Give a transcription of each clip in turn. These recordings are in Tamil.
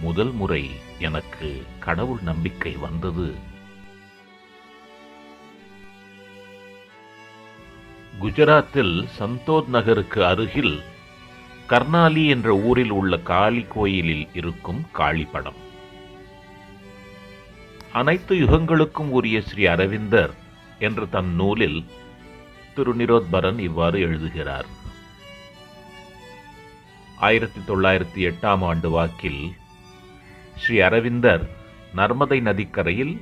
முதல் முறை எனக்கு கடவுள் நம்பிக்கை வந்தது. குஜராத்தில் சந்தோத் நகருக்கு அருகில் கர்னாலி என்ற ஊரில் உள்ள காளி கோயிலில் இருக்கும் காளி படம் அனைத்து யுகங்களுக்கும் உரிய ஸ்ரீ அரவிந்தர் என்ற தன் நூலில் திரு நிரோத்பரன் இவ்வாறு எழுதுகிறார். ஆயிரத்தி தொள்ளாயிரத்தி எட்டாம் ஆண்டு வாக்கில் ஸ்ரீ அரவிந்தர் நர்மதை நதிக்கரையில்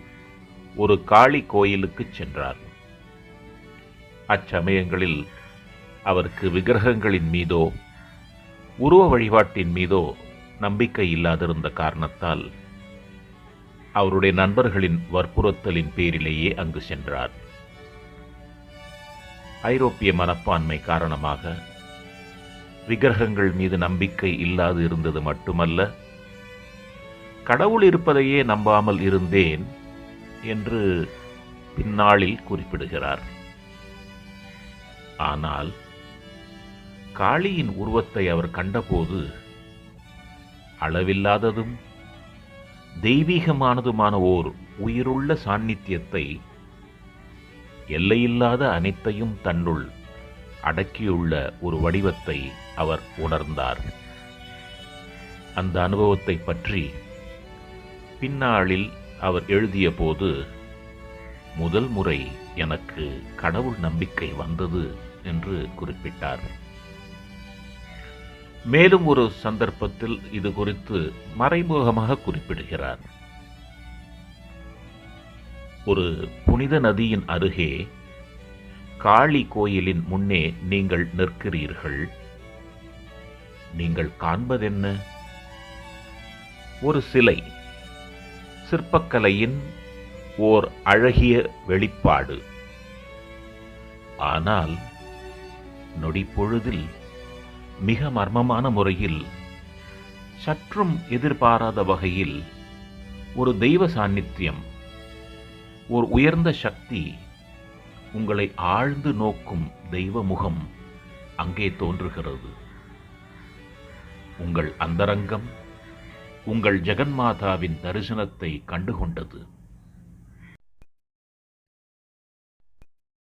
ஒரு காளி கோயிலுக்கு சென்றார். அச்சமயங்களில் அவருக்கு விக்கிரகங்களின் மீதோ உருவ வழிபாட்டின் மீதோ நம்பிக்கை இல்லாதிருந்த காரணத்தால் அவருடைய நண்பர்களின் வற்புறுத்தலின் பேரிலேயே அங்கு சென்றார். ஐரோப்பிய மனப்பான்மை காரணமாக விக்கிரகங்கள் மீது நம்பிக்கை இல்லாது இருந்தது மட்டுமல்ல கடவுள் இருப்பதையே நம்பாமல் இருந்தேன் என்று பின்னாளில் குறிப்பிடுகிறார். ஆனால் காளியின் உருவத்தை அவர் கண்டபோது அளவில்லாததும் தெய்வீகமானதுமான ஓர் உயிருள்ள சாநித்தியத்தை எல்லையில்லாத அனைத்தையும் தன்னுள் அடக்கியுள்ள ஒரு வடிவத்தை அவர் உணர்ந்தார். அந்த அனுபவத்தை பற்றி பின்னாளில் அவர் எழுதிய போது முதல் முறை எனக்கு கடவுள் நம்பிக்கை வந்தது என்று குறிப்பிட்டார். மேலும் ஒரு சந்தர்ப்பத்தில் இது குறித்து மறைமுகமாக குறிப்பிடுகிறார். ஒரு புனித நதியின் அருகே காளி கோயிலின் முன்னே நீங்கள் நிற்கிறீர்கள். நீங்கள் காண்பதென்ன? ஒரு சிலை சிற்பக்கலையின் ஓர் அழகிய வெளிப்பாடு. ஆனால் நொடிப்பொழுதில் மிக மர்மமான முறையில் சற்றும் எதிர்பாராத வகையில் ஒரு தெய்வ சாநித்தியம் ஒரு உயர்ந்த சக்தி உங்களை ஆழ்ந்து நோக்கும் தெய்வ முகம் அங்கே தோன்றுகிறது. உங்கள் அந்தரங்கம் உங்கள் ஜெகன்மாதாவின் தரிசனத்தை கண்டுகொண்டது.